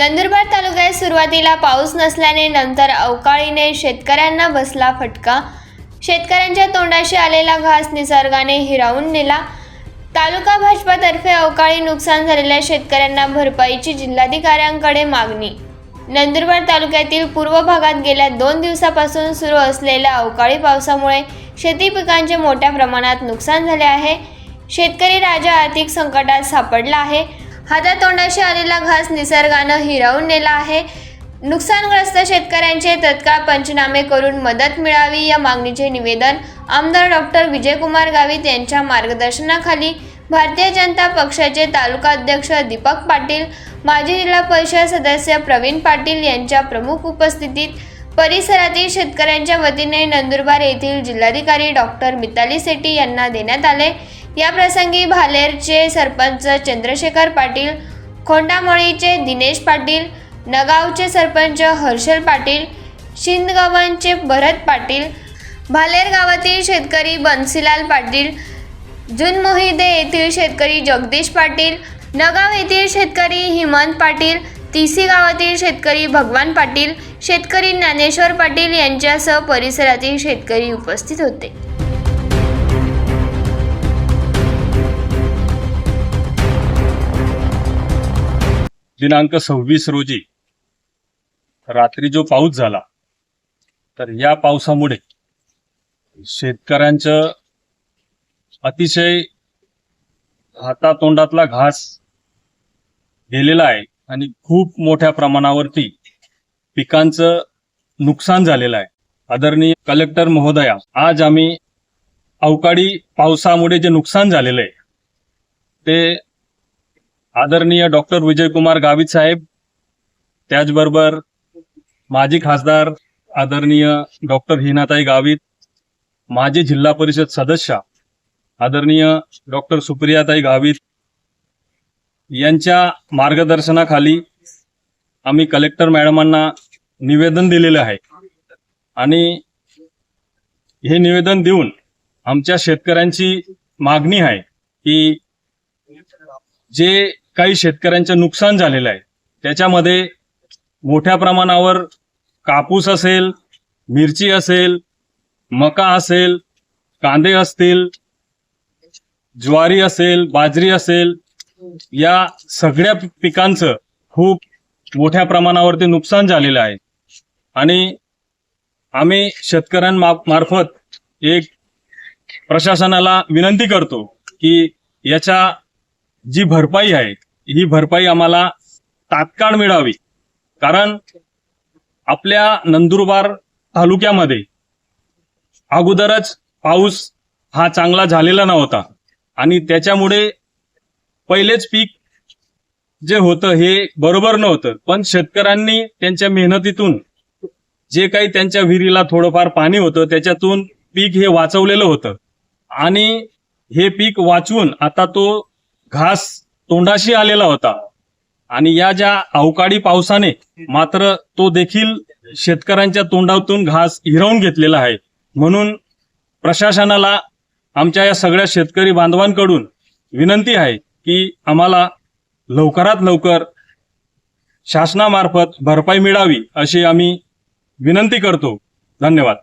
नंदुरबार तालुक्यात सुरुवातीला पाऊस नसल्याने नंतर अवकाळीने शेतकऱ्यांना बसला फटका. शेतकऱ्यांच्या तोंडाशी आलेला घास निसर्गाने हिरावून नेला. तालुका भाजपातर्फे अवकाळी नुकसान झालेल्या शेतकऱ्यांना भरपाईची जिल्हाधिकाऱ्यांकडे मागणी. नंदुरबार तालुक्यातील पूर्व भागात गेल्या दोन दिवसापासून सुरू असलेल्या अवकाळी पावसामुळे शेती पिकांचे मोठ्या प्रमाणात नुकसान झाले आहे. शेतकरी राजा आर्थिक संकटात सापडला आहे. हातातोंडाशी आलेला घास निसर्गानं हिरावून नेला आहे. नुकसानग्रस्त शेतकऱ्यांचे तत्काळ पंचनामे करून मदत मिळावी या मागणीचे निवेदन आमदार डॉक्टर विजयकुमार गावित यांच्या मार्गदर्शनाखाली भारतीय जनता पक्षाचे तालुका अध्यक्ष दीपक पाटील माजी जिल्हा परिषद सदस्य प्रवीण पाटील यांच्या प्रमुख उपस्थितीत परिसरातील शेतकऱ्यांच्या वतीने नंदुरबार येथील जिल्हाधिकारी डॉक्टर मिताली सेटी यांना देण्यात आले. या प्रसंगी भालेरचे सरपंच चंद्रशेखर पाटील खोंडामळीचे दिनेश पाटील नगावचे सरपंच हर्षल पाटील शिंदगावांचे भरत पाटील भालेर गावातील शेतकरी बन्सीलाल पाटील जुनमोहिदे येथील शेतकरी जगदीश पाटील नगाव येथील शेतकरी हिमंत पाटील तिसी गावातील शेतकरी भगवान पाटील शेतकरी ज्ञानेश्वर पाटील यांच्यासह परिसरातील शेतकरी उपस्थित होते. दिनांक सव्वीस रोजी रात्री जो पाऊस झाला तर या पावसामुळे शेतकऱ्यांचं अतिशय हातातोंडातला घास गेलेला आहे आणि खूप मोठ्या प्रमाणावरती पिकांचं नुकसान झालेलं आहे. आदरणीय कलेक्टर महोदया आज आम्ही अवकाळी पावसामुळे जे नुकसान झालेलं आहे ते आदरणीय डॉक्टर विजयकुमार गावित साहेब त्याचबरोबर माजी खासदार आदरणीय डॉक्टर हिनाताई गावित माजी जिल्हा परिषद सदस्य आदरणीय डॉक्टर सुप्रियाताई गावित यांच्या मार्गदर्शनाखाली आम्ही कलेक्टर मॅडमांना निवेदन दिलेलं आहे. आणि हे निवेदन देऊन आमच्या शेतकऱ्यांची मागणी आहे की जे काही शेतकऱ्यांचं नुकसान झालेलं आहे. त्याच्यामध्ये मोठ्या प्रमाणावर कापूस असेल मिरची असेल मका असेल कांदे असतील ज्वारी असेल बाजरी असेल या सगळ्या पिकांचं खूप मोठ्या प्रमाणावरती नुकसान झालेलं आहे. आणि आम्ही शेतकऱ्यांमार्फत एक प्रशासनाला विनंती करतो की याच्या जी भरपाई आहे ही भरपाई आम्हाला तात्काळ मिळावी. कारण आपल्या नंदुरबार तालुक्यामध्ये अगोदरच पाऊस हा चांगला झालेला नव्हता. आणि त्याच्यामुळे पहिलेच पीक जे होतं हे बरोबर नव्हतं. पण शेतकऱ्यांनी त्यांच्या मेहनतीतून जे काही त्यांच्या विहिरीला थोडंफार पाणी होतं त्याच्यातून पीक हे वाचवलेलं होतं. आणि हे पीक वाचवून आता तो घास तोंडाशी आलेला होता. आणि या ज्या अवकाळी पावसाने मात्र तो देखील शेतकऱ्यांच्या तोंडातून घास हिरावून घेतलेला आहे. म्हणून प्रशासनाला आमच्या या सगळ्या शेतकरी बांधवांकडून विनंती आहे की आम्हाला लवकरात लवकर शासनामार्फत भरपाई मिळावी अशी आम्ही विनंती करतो. धन्यवाद.